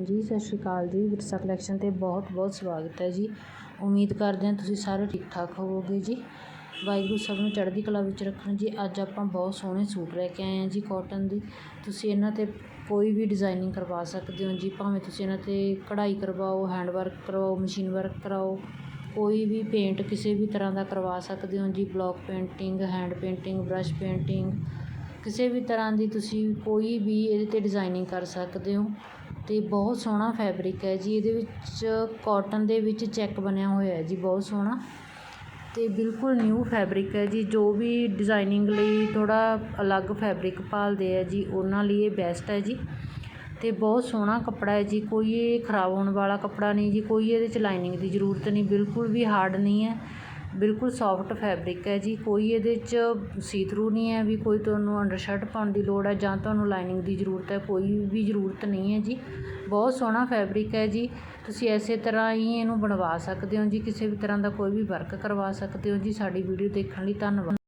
ਹਾਂਜੀ, ਸਤਿ ਸ਼੍ਰੀ ਅਕਾਲ ਜੀ। ਵਿਰਸਾ ਕਲੈਕਸ਼ਨ ਤੇ ਬਹੁਤ ਬਹੁਤ ਸਵਾਗਤ ਹੈ ਜੀ। ਉਮੀਦ ਕਰਦੇ ਹਾਂ ਤੁਸੀਂ ਸਾਰੇ ਠੀਕ ਠਾਕ ਹੋਵੋਗੇ ਜੀ। ਵਾਹਿਗੁਰੂ ਸਭ ਨੂੰ ਚੜ੍ਹਦੀ ਕਲਾ ਵਿੱਚ ਰੱਖਣ ਜੀ। ਅੱਜ ਆਪਾਂ ਬਹੁਤ ਸੋਹਣੇ ਸੂਟ ਲੈ ਕੇ ਆਏ ਹਾਂ ਜੀ ਕਾਟਨ ਦੀ। ਤੁਸੀਂ ਇਹਨਾਂ ਤੇ ਕੋਈ ਵੀ ਡਿਜ਼ਾਈਨਿੰਗ ਕਰਵਾ ਸਕਦੇ ਹੋ ਜੀ। ਭਾਵੇਂ ਤੁਸੀਂ ਇਹਨਾਂ ਤੇ ਕਢਾਈ ਕਰਵਾਓ ਹੈਂਡ ਵਰਕ ਕਰਵਾਓ ਮਸ਼ੀਨ ਵਰਕ ਕਰਾਓ, ਕੋਈ ਵੀ ਪੇਂਟ ਕਿਸੇ ਵੀ ਤਰ੍ਹਾਂ ਦਾ ਕਰਵਾ ਸਕਦੇ ਹੋ ਜੀ। Block painting hand painting brush painting ਕਿਸੇ ਵੀ ਤਰ੍ਹਾਂ ਦੀ ਤੁਸੀਂ ਕੋਈ ਵੀ ਇਹਦੇ 'ਤੇ ਡਿਜ਼ਾਈਨਿੰਗ ਕਰ ਸਕਦੇ ਹੋ। ਅਤੇ ਬਹੁਤ ਸੋਹਣਾ ਫੈਬਰਿਕ ਹੈ ਜੀ। ਇਹਦੇ ਵਿੱਚ ਕੋਟਨ ਦੇ ਵਿੱਚ ਚੈੱਕ ਬਣਿਆ ਹੋਇਆ ਹੈ ਜੀ, ਬਹੁਤ ਸੋਹਣਾ। ਅਤੇ ਬਿਲਕੁਲ ਨਿਊ ਫੈਬਰਿਕ ਹੈ ਜੀ। ਜੋ ਵੀ ਡਿਜ਼ਾਇਨਿੰਗ ਲਈ ਥੋੜ੍ਹਾ ਅਲੱਗ ਫੈਬਰਿਕ ਭਾਲਦੇ ਹੈ ਜੀ, ਉਹਨਾਂ ਲਈ ਇਹ ਬੈਸਟ ਹੈ ਜੀ। ਅਤੇ ਬਹੁਤ ਸੋਹਣਾ ਕੱਪੜਾ ਹੈ ਜੀ। ਕੋਈ ਇਹ ਖਰਾਬ ਹੋਣ ਵਾਲਾ ਕੱਪੜਾ ਨਹੀਂ ਜੀ। ਕੋਈ ਇਹਦੇ 'ਚ ਲਾਈਨਿੰਗ ਦੀ ਜ਼ਰੂਰਤ ਨਹੀਂ। ਬਿਲਕੁਲ ਵੀ ਹਾਰਡ ਨਹੀਂ ਹੈ। ਬਿਲਕੁਲ ਸੋਫਟ ਫੈਬਰਿਕ ਹੈ ਜੀ। ਕੋਈ ਇਹਦੇ 'ਚ ਸੀ ਥਰੂ ਨਹੀਂ ਹੈ ਵੀ ਕੋਈ ਤੁਹਾਨੂੰ ਅੰਡਰਸ਼ਰਟ ਪਾਉਣ ਦੀ ਲੋੜ ਹੈ ਜਾਂ ਤੁਹਾਨੂੰ ਲਾਈਨਿੰਗ ਦੀ ਜ਼ਰੂਰਤ ਹੈ, ਕੋਈ ਵੀ ਜ਼ਰੂਰਤ ਨਹੀਂ ਹੈ ਜੀ। ਬਹੁਤ ਸੋਹਣਾ ਫੈਬਰਿਕ ਹੈ ਜੀ। ਤੁਸੀਂ ਇਸੇ ਤਰ੍ਹਾਂ ਹੀ ਇਹਨੂੰ ਬਣਵਾ ਸਕਦੇ ਹੋ ਜੀ, ਕਿਸੇ ਵੀ ਤਰ੍ਹਾਂ ਦਾ ਕੋਈ ਵੀ ਵਰਕ ਕਰਵਾ ਸਕਦੇ ਹੋ ਜੀ। ਸਾਡੀ ਵੀਡੀਓ ਦੇਖਣ ਲਈ ਧੰਨਵਾਦ।